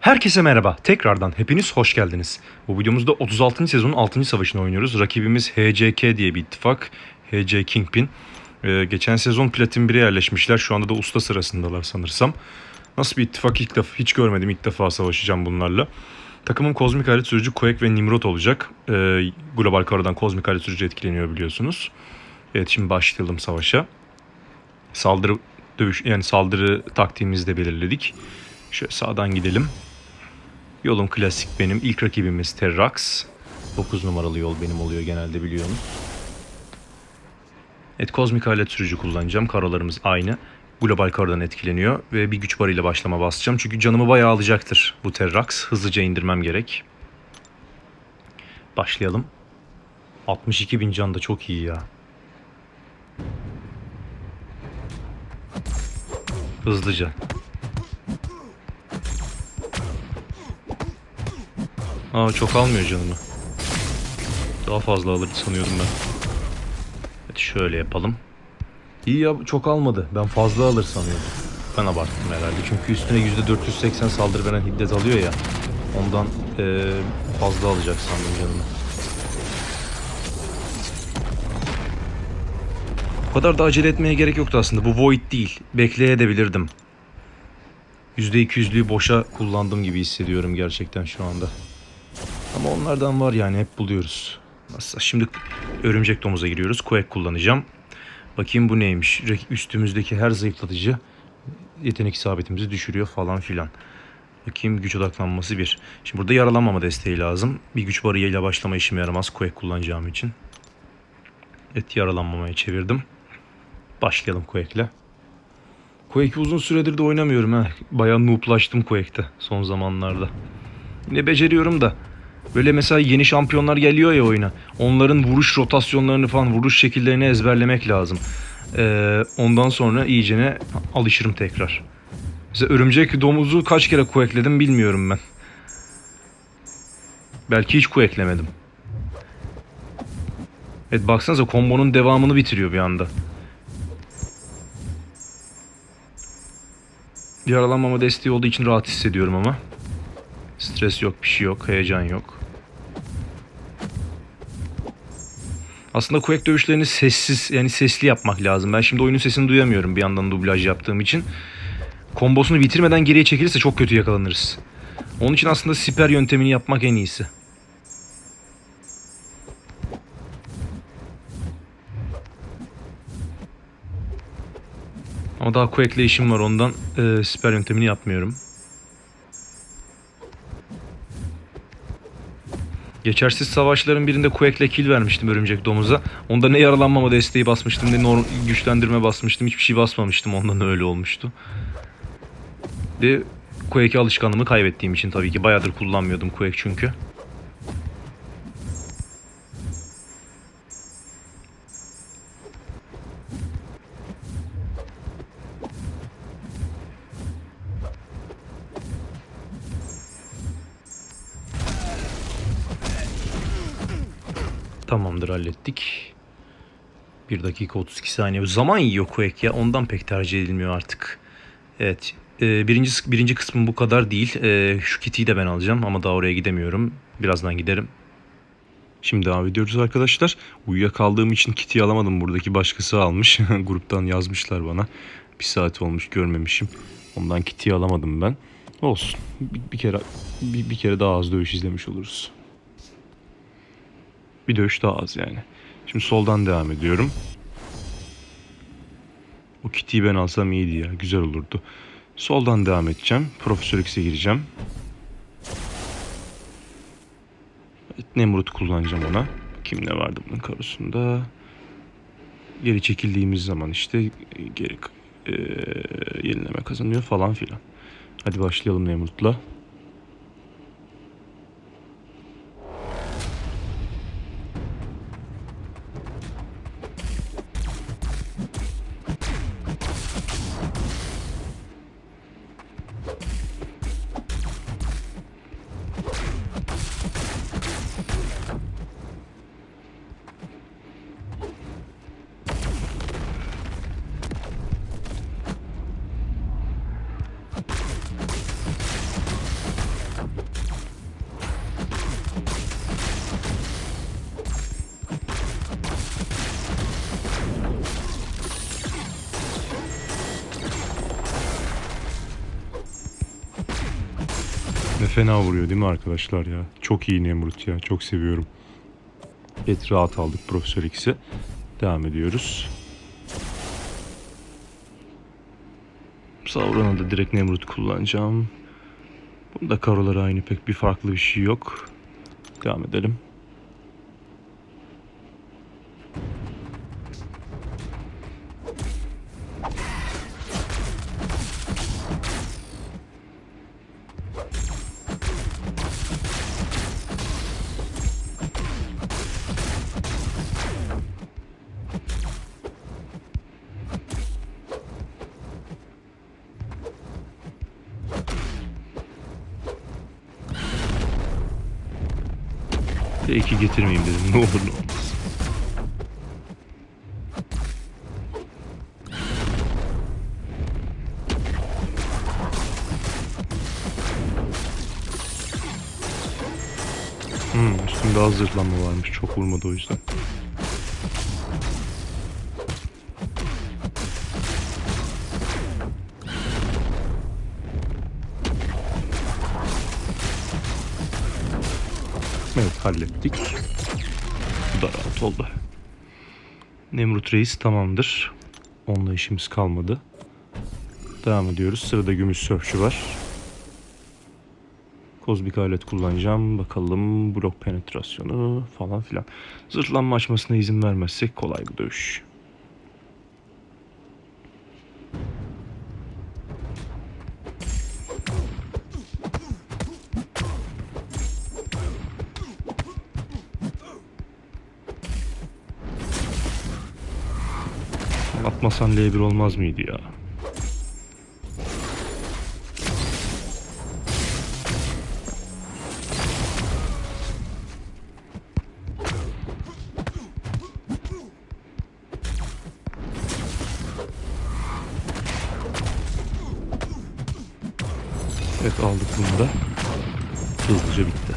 Herkese merhaba. Tekrardan hepiniz hoş geldiniz. Bu videomuzda 36. sezonun 6. savaşını oynuyoruz. Rakibimiz HCK diye bir ittifak. HC Kingpin. Ee, geçen sezon Platin 1'e yerleşmişler. Şu anda da usta sırasındalar sanırsam. Nasıl bir ittifak ilk defa hiç görmedim. İlk defa savaşacağım bunlarla. Takımın kozmik alet sürücü Quake ve Nimrod olacak. Ee, global karadan kozmik alet sürücü etkileniyor biliyorsunuz. Evet şimdi başlayalım savaşa. Saldırı dövüş yani saldırı taktiğimizi de belirledik. Şöyle sağdan gidelim. Yolum klasik benim. İlk rakibimiz Terrax. 9 numaralı yol benim oluyor genelde biliyorum. Evet kozmik alet sürücü kullanacağım. Karolarımız aynı. Global karadan etkileniyor ve bir güç barıyla başlama basacağım. Çünkü canımı bayağı alacaktır bu Terrax. Hızlıca indirmem gerek. Başlayalım. 62 bin can da çok iyi ya. Hızlıca. Aa çok almıyor canımı. Daha fazla alır sanıyordum ben. Hadi şöyle yapalım. İyi ya çok almadı. Ben fazla alır sanıyordum. Ben abarttım herhalde. Çünkü üstüne %480 saldırı veren hiddet alıyor ya. Ondan eee, fazla alacak sandım canımı. Bu kadar da acele etmeye gerek yoktu aslında. Bu Void değil. Bekleyebilirdim. %200'lüğü boşa kullandım gibi hissediyorum gerçekten şu anda. Ama onlardan var yani hep buluyoruz. Nasıl? Şimdi örümcek domuza giriyoruz. Quake kullanacağım. Bakayım bu neymiş. Üstümüzdeki her zayıflatıcı yetenek isabetimizi düşürüyor falan filan. Bakayım güç odaklanması bir. Şimdi burada yaralanmama desteği lazım. Bir güç barıyla başlama işime yaramaz Quake kullanacağım için. Evet yaralanmamaya çevirdim. Başlayalım Quake'le. Quake'i uzun süredir de oynamıyorum ha. Bayağı nooblaştım Quake'te son zamanlarda. Yine beceriyorum da. Böyle mesela yeni şampiyonlar geliyor ya oyuna. Onların vuruş rotasyonlarını falan, vuruş şekillerini ezberlemek lazım. Ee, ondan sonra iyicene alışırım tekrar. Mesela örümcek domuzu kaç kere kuekledim bilmiyorum ben. Belki hiç kueklemedim. Evet baksanıza kombonun devamını bitiriyor bir anda. Yaralanmama desteği olduğu için rahat hissediyorum ama. Stres yok, bir şey yok, heyecan yok. Aslında Quake dövüşlerini sessiz yani sesli yapmak lazım. Ben şimdi oyunun sesini duyamıyorum bir yandan dublaj yaptığım için. Kombosunu bitirmeden geriye çekilirse çok kötü yakalanırız. Onun için aslında siper yöntemini yapmak en iyisi. Ama daha Quake'le işim var ondan e, siper yöntemini yapmıyorum. Geçersiz savaşların birinde Quake'le kill vermiştim örümcek domuza. Onda ne yaralanmama desteği basmıştım ne norm- güçlendirme basmıştım. Hiçbir şey basmamıştım ondan öyle olmuştu. Ve Quake'e alışkanlığımı kaybettiğim için tabii ki bayağıdır kullanmıyordum Quake çünkü. Hallettik. 1 dakika 32 saniye. Zaman yiyor Quake ya. Ondan pek tercih edilmiyor artık. Evet. e, birinci, birinci kısmım bu kadar değil. E, şu kitiyi de ben alacağım ama daha oraya gidemiyorum. Birazdan giderim. Şimdi devam ediyoruz arkadaşlar. Uyuyakaldığım için kiti alamadım. Buradaki başkası almış. Gruptan yazmışlar bana. Bir saat olmuş görmemişim. Ondan kiti alamadım ben. Olsun. Bir, bir kere bir, bir kere daha az dövüş izlemiş oluruz. Bir dövüş daha az yani. Şimdi soldan devam ediyorum. O kitiyi ben alsam iyiydi ya. Güzel olurdu. Soldan devam edeceğim. Profesör X'e gireceğim. Evet, Nemrut kullanacağım ona. Kim ne vardı bunun karosunda? Geri çekildiğimiz zaman işte geri e, yenileme kazanıyor falan filan. Hadi başlayalım Nemrut'la. Fena vuruyor değil mi arkadaşlar ya? Çok iyi Nemrut ya. Çok seviyorum. Evet rahat aldık Profesör X'i. Devam ediyoruz. Sauron'a da direkt Nemrut kullanacağım. Bunda karoları aynı pek bir farklı bir şey yok. Devam edelim. T2 getirmeyeyim dedim. Ne olur ne olmaz. Hmm, üstümde az zırhlanma varmış. Çok vurmadı o yüzden. Hallettik. Bu da rahat oldu. Nemrut Reis tamamdır. Onunla işimiz kalmadı. Devam ediyoruz. Sırada gümüş sörfçü var. Kozmik alet kullanacağım. Bakalım blok penetrasyonu falan filan. Zırhlanma açmasına izin vermezsek kolay bu dövüş. Atmasan L1 olmaz mıydı ya? Evet aldık bunu da. Hızlıca bitti.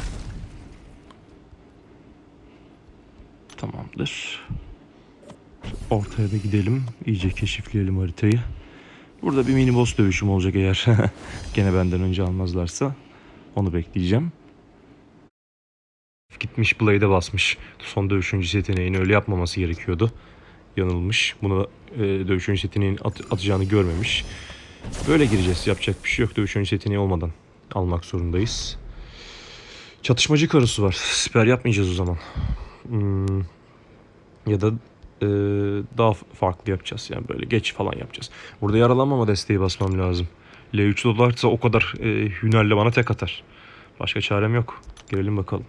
Tamamdır. Ortaya da gidelim. İyice keşifleyelim haritayı. Burada bir mini boss dövüşüm olacak eğer gene benden önce almazlarsa. Onu bekleyeceğim. Gitmiş Blade'e basmış. Son dövüş öncesi yeteneğini öyle yapmaması gerekiyordu. Yanılmış. Buna e, dövüş öncesi yeteneğinin at- atacağını görmemiş. Böyle gireceğiz. Yapacak bir şey yok. Dövüş öncesi yeteneği olmadan almak zorundayız. Çatışmacı karosu var. Siper yapmayacağız o zaman. Hmm. Ya da e, daha farklı yapacağız. Yani böyle geç falan yapacağız. Burada yaralanmama desteği basmam lazım. L3 dolarsa o kadar e, hünerle bana tek atar. Başka çarem yok. Girelim bakalım.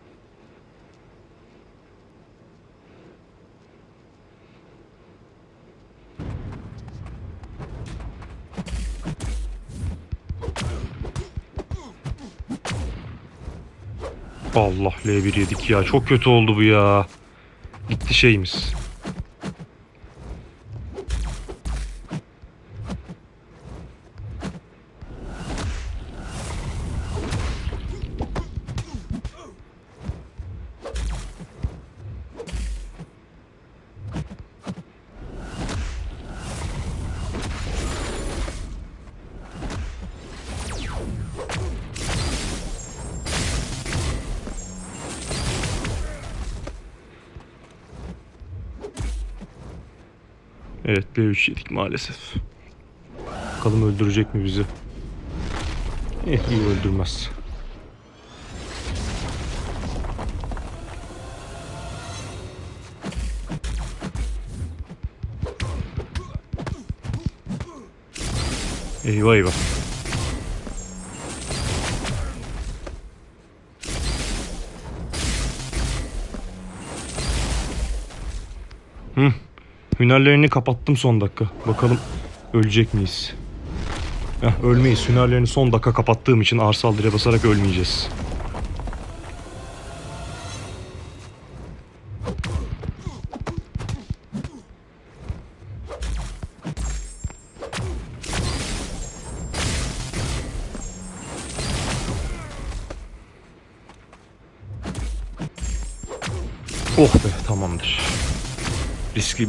Allah L1 yedik ya. Çok kötü oldu bu ya. Gitti şeyimiz. Evet L3 yedik maalesef. Bakalım öldürecek mi bizi? Eh iyi öldürmez. Eyvah eyvah. Hı. Hünerlerini kapattım son dakika. Bakalım ölecek miyiz? Heh, ölmeyiz. Hünerlerini son dakika kapattığım için ağır saldırıya basarak ölmeyeceğiz.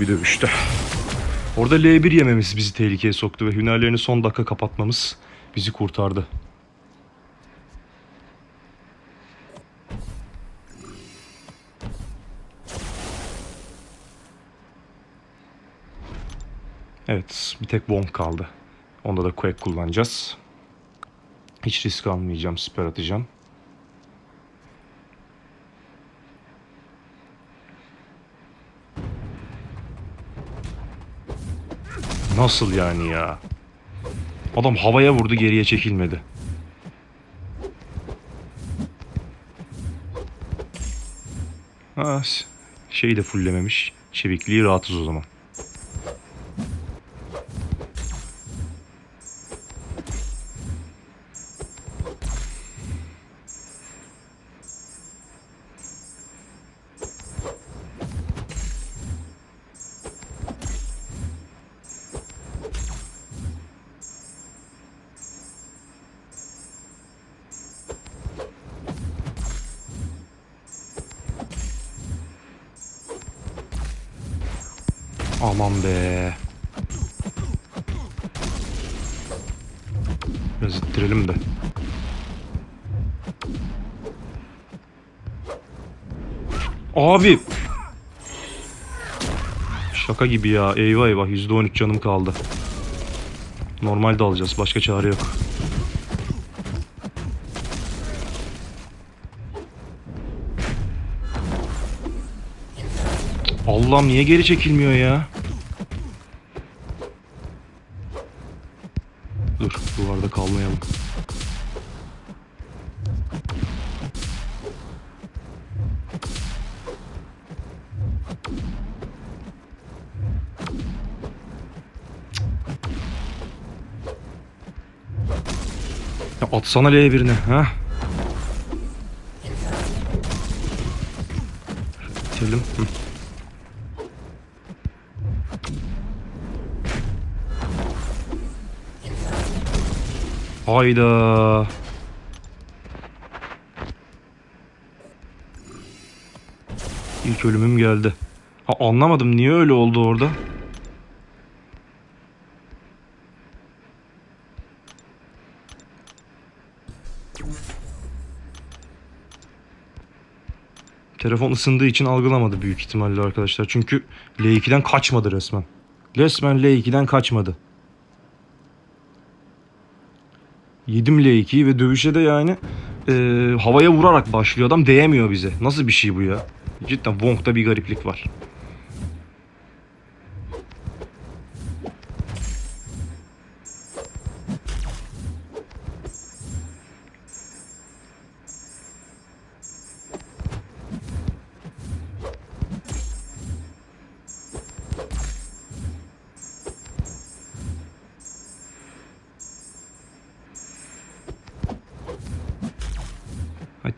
bir dövüştü. Orada L1 yememiz bizi tehlikeye soktu ve hünerlerini son dakika kapatmamız bizi kurtardı. Evet, bir tek bomb kaldı. Onda da Quake kullanacağız. Hiç risk almayacağım, siper atacağım. Nasıl yani ya? Adam havaya vurdu geriye çekilmedi. Ha, şeyi de fulllememiş. Çevikliği rahatız o zaman. Aman be. Biraz ittirelim de. Abi. Şaka gibi ya. Eyvah eyvah. %13 canım kaldı. Normalde alacağız. Başka çare yok. Allah'ım niye geri çekilmiyor ya? Dur duvarda kalmayalım. Ya atsana L1'ine ha? Bitirelim. Hı. Hayda. İlk ölümüm geldi. Ha, anlamadım niye öyle oldu orada? Telefon ısındığı için algılamadı büyük ihtimalle arkadaşlar. Çünkü L2'den kaçmadı resmen. Resmen L2'den kaçmadı. Yedim L2'yi ve dövüşe de yani e, havaya vurarak başlıyor adam değemiyor bize. Nasıl bir şey bu ya? Cidden Wong'da bir gariplik var.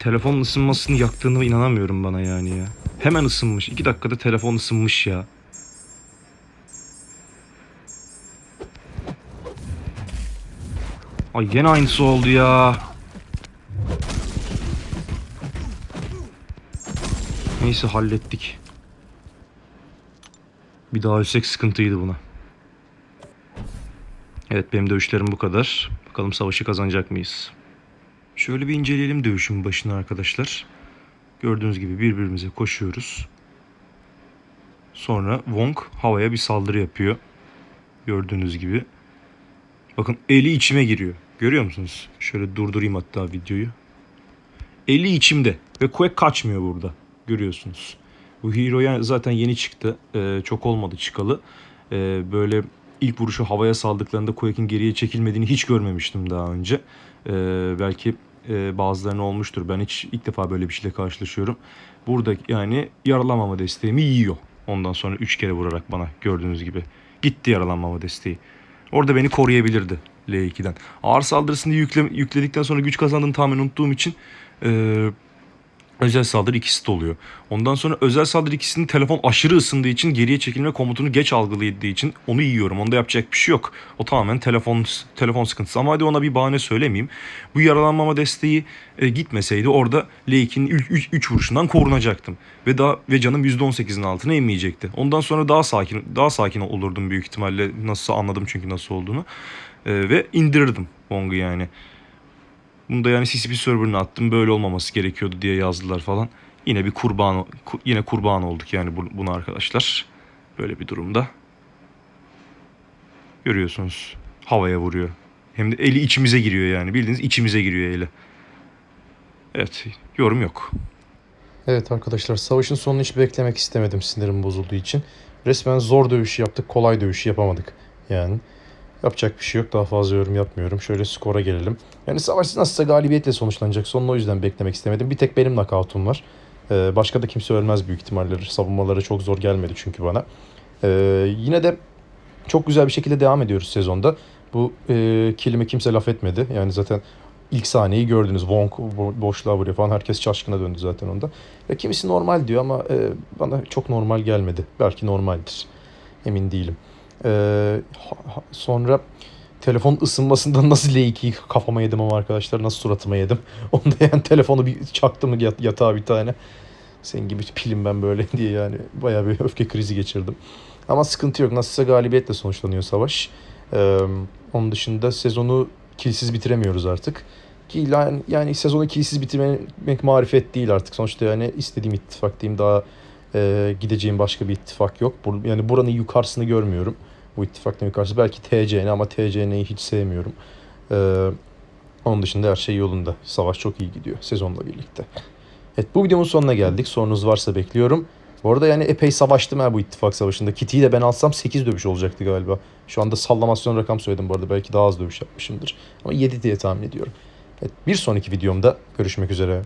Telefonun ısınmasını yaktığını inanamıyorum bana yani ya. Hemen ısınmış. 2 dakikada telefon ısınmış ya. Ay gene aynısı oldu ya. Neyse hallettik. Bir daha ölsek sıkıntıydı buna. Evet benim dövüşlerim bu kadar. Bakalım savaşı kazanacak mıyız? Şöyle bir inceleyelim dövüşün başını arkadaşlar. Gördüğünüz gibi birbirimize koşuyoruz. Sonra Wong havaya bir saldırı yapıyor. Gördüğünüz gibi. Bakın eli içime giriyor. Görüyor musunuz? Şöyle durdurayım hatta videoyu. Eli içimde ve Quake kaçmıyor burada. Görüyorsunuz. Bu Hero'ya zaten yeni çıktı. Ee, çok olmadı çıkalı. Ee, böyle ilk vuruşu havaya saldıklarında Quake'in geriye çekilmediğini hiç görmemiştim daha önce. Ee, belki e, bazılarına olmuştur. Ben hiç ilk defa böyle bir şeyle karşılaşıyorum. Burada yani yaralanmama desteğimi yiyor. Ondan sonra 3 kere vurarak bana gördüğünüz gibi. Gitti yaralanmama desteği. Orada beni koruyabilirdi L2'den. Ağır saldırısını yükle, yükledikten sonra güç kazandığını tamamen unuttuğum için e, özel saldırı ikisi de oluyor. Ondan sonra özel saldırı ikisinin telefon aşırı ısındığı için geriye çekilme komutunu geç algıladığı için onu yiyorum. Onda yapacak bir şey yok. O tamamen telefon telefon sıkıntısı. Ama hadi ona bir bahane söylemeyeyim. Bu yaralanmama desteği e, gitmeseydi orada L2'nin 3 vuruşundan korunacaktım. Ve daha ve canım %18'in altına inmeyecekti. Ondan sonra daha sakin daha sakin olurdum büyük ihtimalle. Nasıl anladım çünkü nasıl olduğunu. E, ve indirirdim Wong'u yani. Bunu da yani CCP server'ına attım. Böyle olmaması gerekiyordu diye yazdılar falan. Yine bir kurban ku- yine kurban olduk yani bu- buna arkadaşlar. Böyle bir durumda. Görüyorsunuz. Havaya vuruyor. Hem de eli içimize giriyor yani. Bildiğiniz içimize giriyor eli. Evet. Yorum yok. Evet arkadaşlar savaşın sonunu hiç beklemek istemedim sinirim bozulduğu için. Resmen zor dövüş yaptık, kolay dövüş yapamadık. Yani yapacak bir şey yok. Daha fazla yorum yapmıyorum. Şöyle skora gelelim. Yani savaş nasılsa galibiyetle sonuçlanacak. Sonunu o yüzden beklemek istemedim. Bir tek benim nakavtum var. Ee, başka da kimse ölmez büyük ihtimalle. Savunmaları çok zor gelmedi çünkü bana. Ee, yine de çok güzel bir şekilde devam ediyoruz sezonda. Bu e, kilime kimse laf etmedi. Yani zaten ilk sahneyi gördünüz. Wong bo- boşluğa vuruyor falan. Herkes şaşkına döndü zaten onda. Ya kimisi normal diyor ama e, bana çok normal gelmedi. Belki normaldir. Emin değilim. E, ha- sonra telefon ısınmasından nasıl L2'yi kafama yedim ama arkadaşlar nasıl suratıma yedim. Onda yani telefonu bir çaktım yat- yatağa bir tane. Senin gibi pilim ben böyle diye yani bayağı bir öfke krizi geçirdim. Ama sıkıntı yok. Nasılsa galibiyetle sonuçlanıyor savaş. Ee, onun dışında sezonu kilsiz bitiremiyoruz artık. Ki yani, yani sezonu kilsiz bitirmek marifet değil artık. Sonuçta yani istediğim ittifak diyeyim daha e, gideceğim başka bir ittifak yok. Yani buranın yukarısını görmüyorum. Bu ittifaktan yukarısı. Belki TCN ama TCN'yi hiç sevmiyorum. Ee, onun dışında her şey yolunda. Savaş çok iyi gidiyor sezonla birlikte. Evet bu videomun sonuna geldik. Sorunuz varsa bekliyorum. Bu arada yani epey savaştım ha bu ittifak savaşında. Kitty'yi de ben alsam 8 dövüş olacaktı galiba. Şu anda sallamasyon rakam söyledim bu arada. Belki daha az dövüş yapmışımdır. Ama 7 diye tahmin ediyorum. Evet, bir sonraki videomda görüşmek üzere.